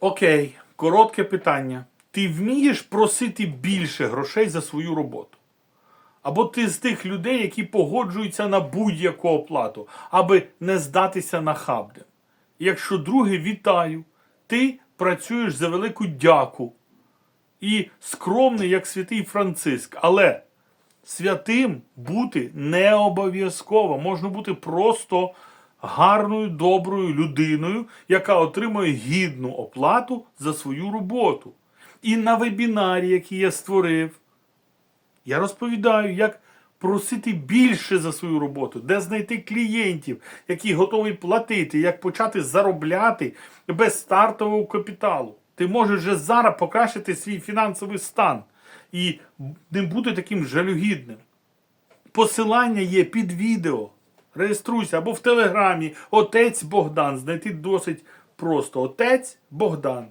Окей, коротке питання. Ти вмієш просити більше грошей за свою роботу? Або ти з тих людей, які погоджуються на будь-яку оплату, аби не здатися на хабден. Якщо друге, вітаю, ти працюєш за велику дяку і скромний, як святий Франциск. Але святим бути не обов'язково. Можна бути просто гарною, доброю людиною, яка отримує гідну оплату за свою роботу. І на вебінарі, який я створив, я розповідаю, як просити більше за свою роботу, де знайти клієнтів, які готові платити, як почати заробляти без стартового капіталу. Ти можеш вже зараз покращити свій фінансовий стан і не бути таким жалюгідним. Посилання є під відео. Реєструйся або в телеграмі Отець Богдан. Знайти досить просто. Отець Богдан.